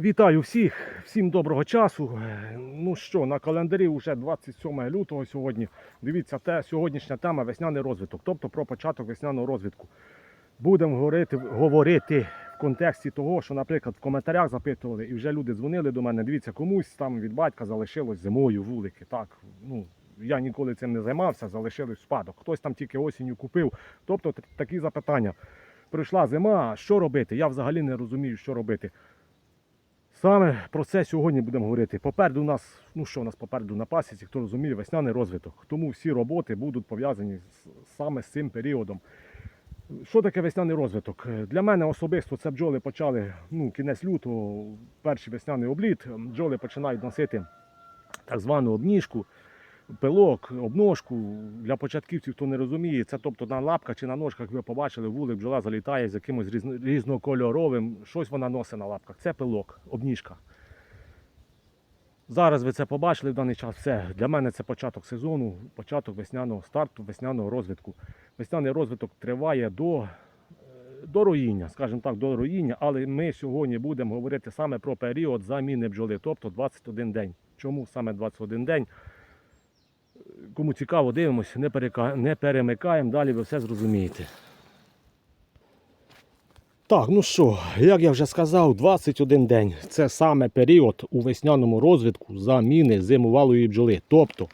Вітаю всіх, всім доброго часу. Е, Ну що, на календарі вже 27 лютого сьогодні. Дивіться, те, сьогоднішня тема весняний розвиток, тобто про початок весняного розвитку. Будемо говорити, говорити в контексті того, що, наприклад, в коментарях запитували, і вже люди дзвонили до мене. Дивіться, комусь там від батька залишилось зимою вулики. Так, ну я ніколи цим не займався, залишилось спадок. Хтось там тільки осінню купив. Тобто такі запитання. Прийшла зима, що робити? Я взагалі не розумію, що робити. Саме про це сьогодні будемо говорити. Попереду у нас, ну що у нас попереду на пасіці, хто розуміє, весняний розвиток. Тому всі роботи будуть пов'язані саме з цим періодом. Що таке весняний розвиток? Для мене особисто це бджоли почали ну, кінець лютого, перший весняний обліт. Бджоли починають носити так звану обніжку, пилок, обножку. Для початківців, хто не розуміє, це тобто на лапках чи на ножках ви побачили, вулик бджола залітає з якимось різно- різнокольоровим, щось вона носить на лапках. Це пилок, обніжка. Зараз ви це побачили в даний час. Все. Для мене це початок сезону, початок весняного старту, весняного розвитку. Весняний розвиток триває до, е, до роїння, скажімо так, до роїння, але ми сьогодні будемо говорити саме про період заміни бджоли, тобто 21 день. Чому саме 21 день? Кому цікаво, дивимося, не, перека... не перемикаємо, далі ви все зрозумієте. Так, ну що, як я вже сказав, 21 день це саме період у весняному розвитку заміни зимувалої бджоли. Тобто,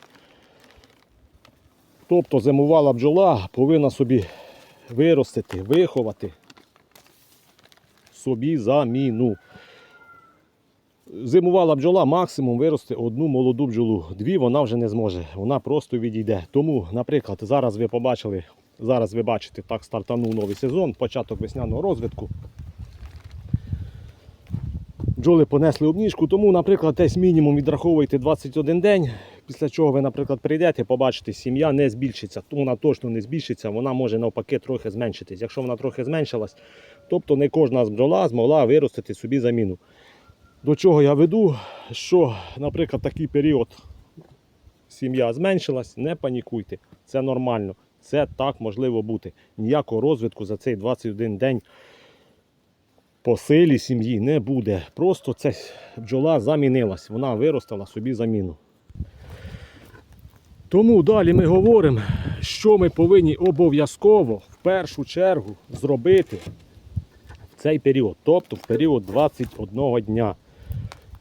тобто зимувала бджола повинна собі виростити, виховати собі заміну. Зимувала бджола максимум вирости одну молоду бджолу. Дві вона вже не зможе, вона просто відійде. Тому, наприклад, зараз ви побачили, зараз ви бачите, так стартанув новий сезон, початок весняного розвитку. Бджоли понесли обніжку, тому, наприклад, десь мінімум відраховуйте 21 день. Після чого ви, наприклад, прийдете, побачите, сім'я не збільшиться. То вона точно не збільшиться, вона може навпаки трохи зменшитись. Якщо вона трохи зменшилась, тобто не кожна з бджола змогла виростити собі заміну. До чого я веду, що, наприклад, такий період сім'я зменшилась, не панікуйте. Це нормально. Це так можливо бути. Ніякого розвитку за цей 21 день по силі сім'ї не буде. Просто ця бджола замінилась, вона виростила собі заміну. Тому далі ми говоримо, що ми повинні обов'язково в першу чергу зробити в цей період, тобто в період 21 дня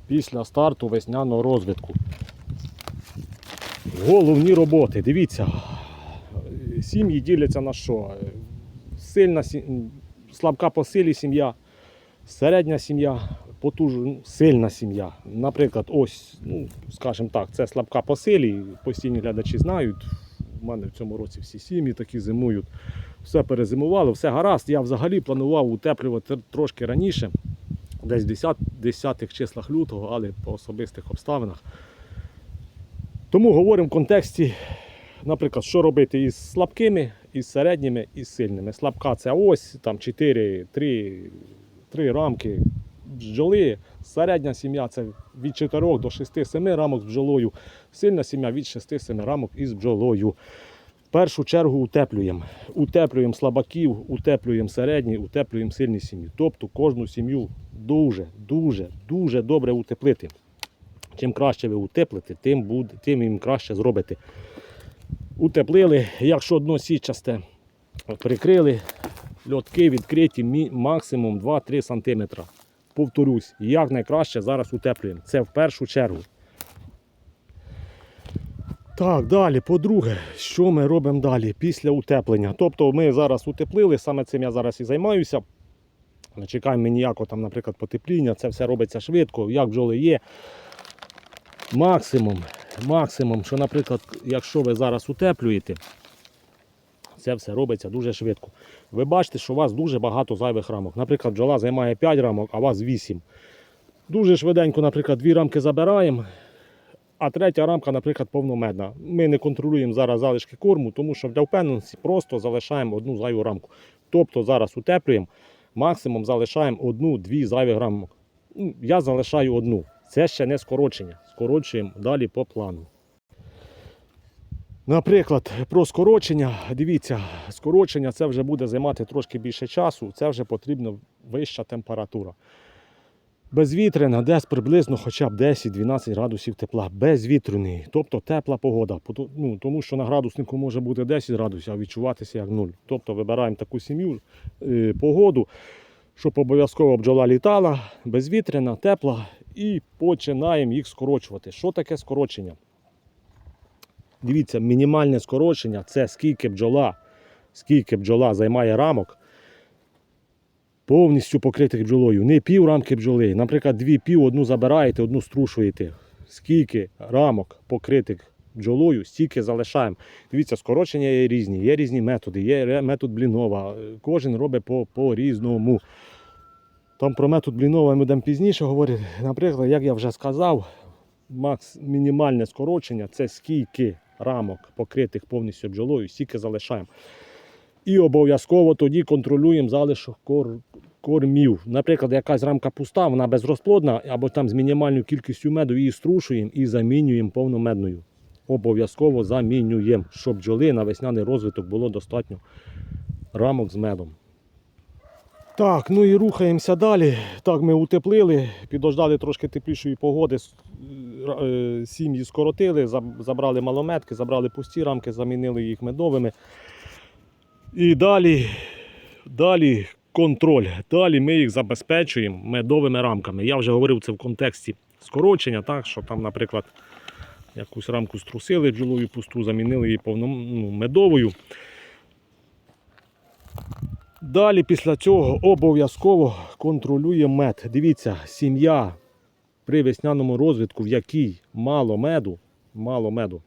після старту весняного розвитку. Головні роботи. Дивіться, сім'ї діляться на що? Сильна, слабка по силі сім'я, середня сім'я, потужна, ну, сильна сім'я. Наприклад, ось, ну, скажімо так, це слабка по силі, постійні глядачі знають. У мене в цьому році всі сім'ї такі зимують. Все перезимувало, все гаразд. Я взагалі планував утеплювати трошки раніше, десь в 10 10 числах лютого, але по особистих обставинах. Тому говоримо в контексті, наприклад, що робити із слабкими, із середніми, і з сильними. Слабка це ось там 4, 3, 3 рамки бджоли. Середня сім'я це від 4 до 6-7 рамок з бджолою. Сильна сім'я від 6-7 рамок із бджолою. Першу чергу утеплюємо. Утеплюємо слабаків, утеплюємо середні, утеплюємо сильні сім'ї. Тобто кожну сім'ю дуже, дуже, дуже добре утеплити. Чим краще ви утеплите, тим, буде, тим їм краще зробите. Утеплили, якщо дно січасте, прикрили, льотки відкриті максимум 2-3 см. Повторюсь, як найкраще зараз утеплюємо. Це в першу чергу. Так, далі, по-друге, що ми робимо далі після утеплення? Тобто ми зараз утеплили, саме цим я зараз і займаюся. Не чекаємо ніякого там, наприклад, потепління, це все робиться швидко, як бджоли є. Максимум, максимум, що, наприклад, якщо ви зараз утеплюєте, це все робиться дуже швидко. Ви бачите, що у вас дуже багато зайвих рамок. Наприклад, бджола займає 5 рамок, а у вас 8. Дуже швиденько, наприклад, дві рамки забираємо, а третя рамка, наприклад, повномедна. Ми не контролюємо зараз залишки корму, тому що для впевненості просто залишаємо одну зайву рамку. Тобто зараз утеплюємо, максимум залишаємо одну-дві зайвих рамок. Ну, Я залишаю одну. Це ще не скорочення. Скорочуємо далі по плану. Наприклад, про скорочення. Дивіться, скорочення це вже буде займати трошки більше часу, це вже потрібна вища температура. Безвітряна, десь приблизно хоча б 10-12 градусів тепла. Безвітряний, тобто тепла погода. Ну, тому що на градуснику може бути 10 градусів, а відчуватися як 0. Тобто вибираємо таку сім'ю, е, погоду, щоб обов'язково бджола літала, безвітряна, тепла, і починаємо їх скорочувати. Що таке скорочення? Дивіться, мінімальне скорочення це скільки бджола, скільки бджола займає рамок повністю покритих бджолою. Не пів рамки бджоли. Наприклад, дві пів, одну забираєте, одну струшуєте. Скільки рамок покритих бджолою, стільки залишаємо. Дивіться, скорочення є різні, є різні методи, є метод блінова. Кожен робить по- по-різному. Там про метод блінова ми будемо пізніше говорити. Наприклад, як я вже сказав, макс мінімальне скорочення це скільки рамок покритих повністю бджолою, стільки залишаємо. І обов'язково тоді контролюємо залишок кор- кормів. Наприклад, якась рамка пуста, вона безрозплодна, або там з мінімальною кількістю меду її струшуємо і замінюємо повномедною. Обов'язково замінюємо, щоб бджоли на весняний розвиток було достатньо рамок з медом. Так, ну і рухаємося далі. Так, ми утеплили, підождали трошки теплішої погоди, е, сім'ї скоротили, забрали малометки, забрали пусті рамки, замінили їх медовими. І далі, далі контроль. Далі ми їх забезпечуємо медовими рамками. Я вже говорив це в контексті скорочення, так, що там, наприклад, якусь рамку струсили бджолою пусту, замінили її повно, ну, медовою. Далі після цього обов'язково контролює мед. Дивіться, сім'я при весняному розвитку, в якій мало меду, мало меду,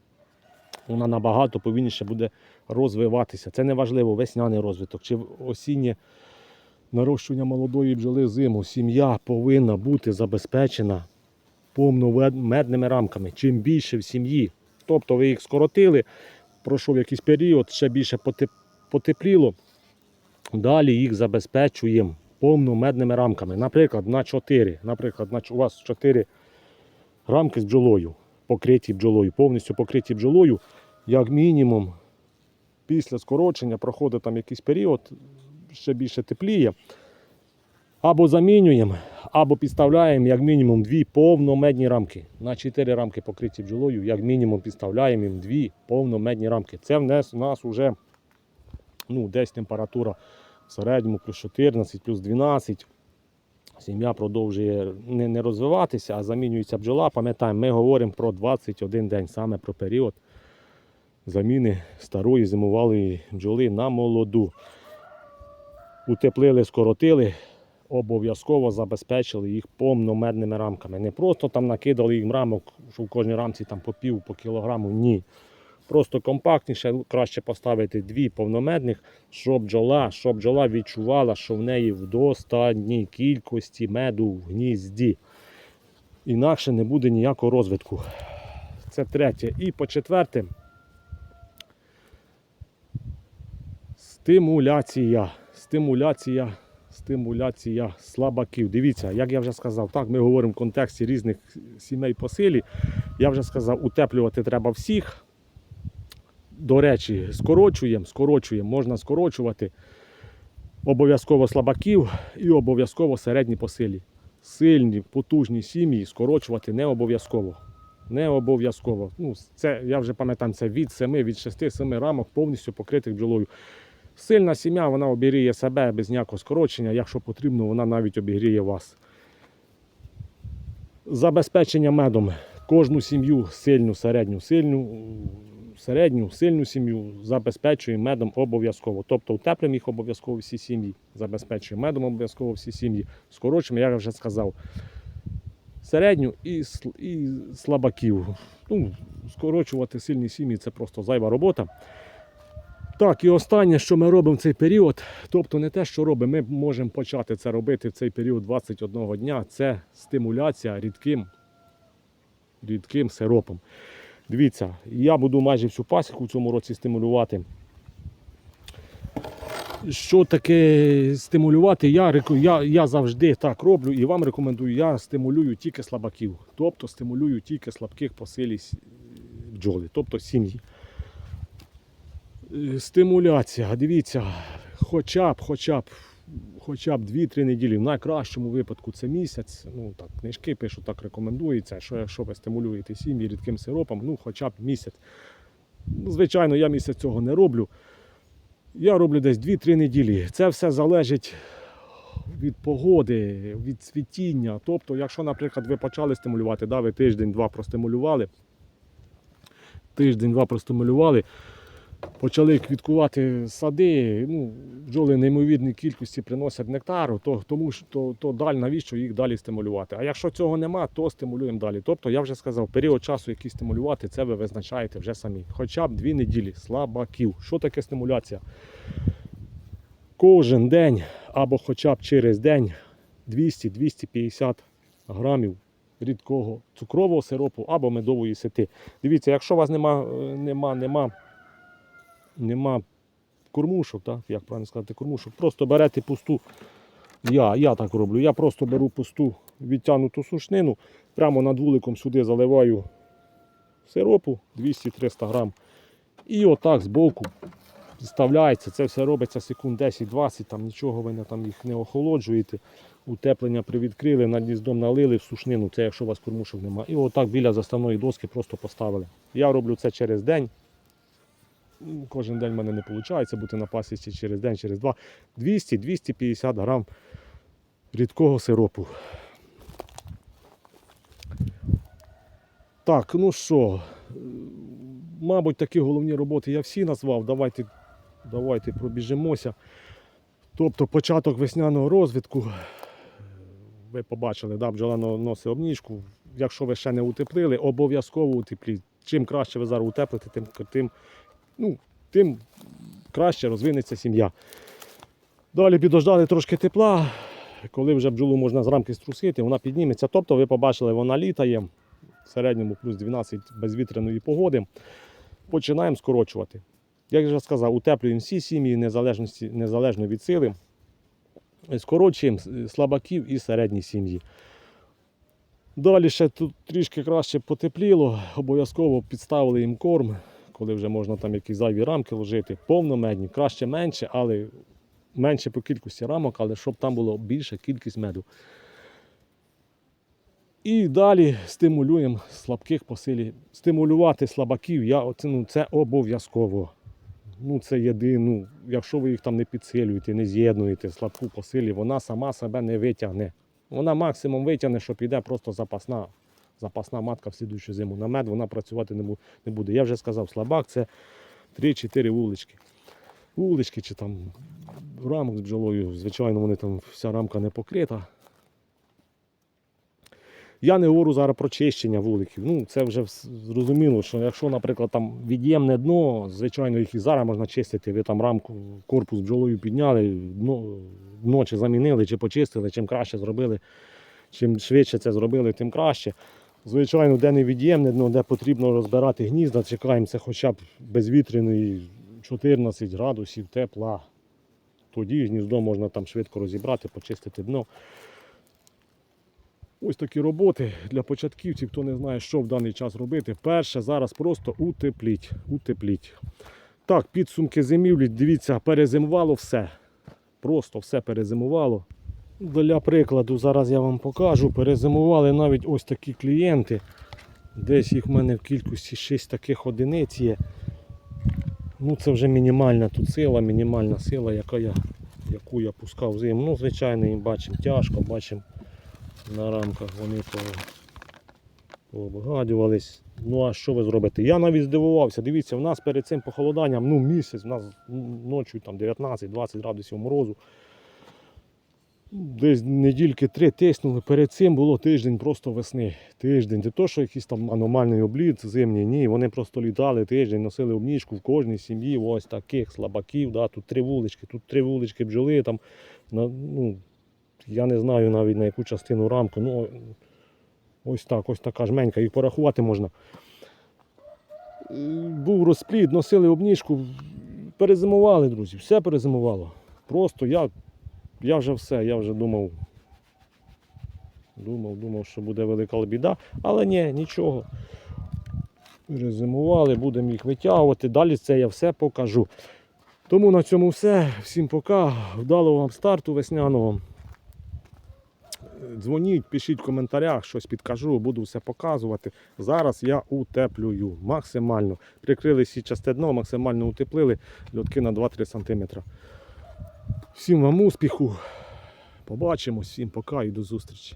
вона набагато повільніше буде розвиватися. Це не важливо, весняний розвиток чи осіннє нарощування молодої бджоли зиму. Сім'я повинна бути забезпечена повномедними рамками. Чим більше в сім'ї, тобто ви їх скоротили, пройшов якийсь період, ще більше потепліло. Далі їх забезпечуємо повномедними рамками. Наприклад, на 4. Наприклад, у вас 4 рамки з бджолою, покриті бджолою, повністю покриті бджолою, як мінімум, після скорочення проходить там якийсь період, ще більше тепліє. Або замінюємо, або підставляємо як мінімум дві повномедні рамки. На 4 рамки покриті бджолою, як мінімум підставляємо їм дві повномедні рамки. Це в нас вже ну, десь температура в середньому плюс 14, плюс 12. Сім'я продовжує не, не розвиватися, а замінюється бджола. Пам'ятаємо, ми говоримо про 21 день, саме про період заміни старої зимувалої бджоли на молоду. Утеплили, скоротили, обов'язково забезпечили їх повномедними рамками. Не просто там накидали їм рамок, що в кожній рамці там по пів, по кілограму. Ні. Просто компактніше, краще поставити дві повномедних, щоб бджола, щоб бджола відчувала, що в неї в достатній кількості меду в гнізді. Інакше не буде ніякого розвитку. Це третє. І по четверте, стимуляція. Стимуляція. Стимуляція слабаків. Дивіться, як я вже сказав, так ми говоримо в контексті різних сімей по силі. Я вже сказав, утеплювати треба всіх. До речі, скорочуємо, скорочуємо, можна скорочувати обов'язково слабаків і обов'язково середні по силі. Сильні, потужні сім'ї скорочувати не обов'язково. Не обов'язково. Ну, це, я вже пам'ятаю, це від 7, від 6-7 рамок повністю покритих бджолою. Сильна сім'я, вона обігріє себе без ніякого скорочення. Якщо потрібно, вона навіть обігріє вас. Забезпечення медом. Кожну сім'ю сильну, середню, сильну, середню, сильну сім'ю забезпечує медом обов'язково. Тобто утеплюємо їх обов'язково всі сім'ї, забезпечуємо медом обов'язково всі сім'ї. Скорочуємо, як я вже сказав, середню і, і слабаків. Ну, скорочувати сильні сім'ї це просто зайва робота. Так, і останнє, що ми робимо в цей період, тобто не те, що робимо, ми можемо почати це робити в цей період 21 дня, це стимуляція рідким, рідким сиропом. Дивіться, я буду майже всю пасіку в цьому році стимулювати. Що таке стимулювати? Я, я, я завжди так роблю і вам рекомендую, я стимулюю тільки слабаків. Тобто стимулюю тільки слабких по силі бджоли, тобто сім'ї. Е, Стимуляція. Дивіться, хоча б, хоча б, хоча б 2-3 неділі. В найкращому випадку це місяць. Ну так, книжки пишуть, так рекомендується, що якщо ви стимулюєте сім'ї рідким сиропом, ну хоча б місяць. Ну, Звичайно, я місяць цього не роблю. Я роблю десь 2-3 неділі. Це все залежить від погоди, від цвітіння. Тобто, якщо, наприклад, ви почали стимулювати, да, ви тиждень-два простимулювали, тиждень-два простимулювали, почали квіткувати сади, ну, бджоли неймовірні кількості приносять нектару, то, тому що то, то далі навіщо їх далі стимулювати. А якщо цього нема, то стимулюємо далі. Тобто, я вже сказав, період часу, який стимулювати, це ви визначаєте вже самі. Хоча б дві неділі слабаків. Що таке стимуляція? Кожен день або хоча б через день 200-250 грамів рідкого цукрового сиропу або медової сети. Дивіться, якщо у вас нема, е, нема, нема, нема кормушок, так, як правильно сказати, кормушок, просто берете пусту. Я, я так роблю. Я просто беру пусту відтягнуту сушнину, прямо над вуликом сюди заливаю сиропу 200-300 грам. І отак збоку вставляється. Це все робиться секунд 10-20, там нічого ви не, там їх не охолоджуєте. Утеплення привідкрили, над гніздом налили в сушнину, це якщо у вас кормушок немає. І отак біля заставної доски просто поставили. Я роблю це через день. Кожен день в мене не виходить бути на пасіці через день, через два. 200-250 грам рідкого сиропу. Так, ну що, мабуть, такі головні роботи я всі назвав. Давайте, давайте пробіжимося. Тобто початок весняного розвитку. Ви побачили, да, бджола но- носить обніжку. Якщо ви ще не утеплили, обов'язково утепліть. Чим краще ви зараз утеплите, тим, тим, ну, тим краще розвинеться сім'я. Далі підождали трошки тепла. Коли вже бджолу можна з рамки струсити, вона підніметься. Тобто ви побачили, вона літає в середньому плюс 12 безвітряної погоди. Починаємо скорочувати. Як я вже сказав, утеплюємо всі сім'ї незалежно від сили. Скорочуємо слабаків і середні сім'ї. Далі ще тут трішки краще потепліло, обов'язково підставили їм корм, коли вже можна там якісь зайві рамки ложити, повномедні, краще менше, але менше по кількості рамок, але щоб там було більша кількість меду. І далі стимулюємо слабких по силі. Стимулювати слабаків я оціну це обов'язково. Ну, це єдине, якщо ви їх там не підсилюєте, не з'єднуєте слабку по силі, вона сама себе не витягне. Вона максимум витягне, що піде просто запасна, запасна матка в слідуючу зиму. На мед вона працювати не буде. Я вже сказав, слабак це 3-4 вулички. Вулички чи там рамок з бджолою, звичайно, вони там вся рамка не покрита. Я не говорю зараз про чищення вуликів. Ну, це вже зрозуміло, що якщо, наприклад, там від'ємне дно, звичайно, їх і зараз можна чистити. Ви там рамку, корпус бджолою підняли, дно, дно чи замінили, чи почистили, чим краще зробили, чим швидше це зробили, тим краще. Звичайно, де не від'ємне де потрібно розбирати гнізда, чекаємо це хоча б безвітряної 14 градусів тепла. Тоді гніздо можна там швидко розібрати, почистити дно. Ось такі роботи для початківців, хто не знає, що в даний час робити. Перше, зараз просто утепліть. утепліть. Так, підсумки зимівлі, дивіться, перезимувало все. Просто все перезимувало. Для прикладу, зараз я вам покажу. Перезимували навіть ось такі клієнти. Десь їх в мене в кількості 6 таких одиниць є. Ну, це вже мінімальна тут сила, мінімальна сила, яка я, яку я пускав зиму. Ну, звичайно, їм бачимо тяжко, бачимо на рамках вони по, пообгадювались. Ну а що ви зробите? Я навіть здивувався. Дивіться, в нас перед цим похолоданням, ну місяць, в нас ночі 19-20 градусів морозу. Десь недільки три тиснули. Перед цим було тиждень просто весни. Тиждень. Не то, що якийсь там аномальний обліт зимній, ні. Вони просто літали тиждень, носили обніжку в кожній сім'ї, ось таких слабаків. Да. Тут три вулички, тут три вулички бджоли. Там, на, ну, я не знаю навіть на яку частину рамку. Ну, ось так, ось така жменька, їх порахувати можна. Був розплід, носили обніжку, перезимували, друзі, все перезимувало. Просто я, я вже все, я вже думав. Думав, думав, що буде велика біда, але ні, нічого. Перезимували, будемо їх витягувати. Далі це я все покажу. Тому на цьому все. Всім пока. Вдалого вам старту весняного. Дзвоніть, пишіть в коментарях, щось підкажу, буду все показувати. Зараз я утеплюю максимально. Прикрили січасте дно, максимально утеплили льотки на 2-3 см. Всім вам успіху. Побачимось, всім пока і до зустрічі.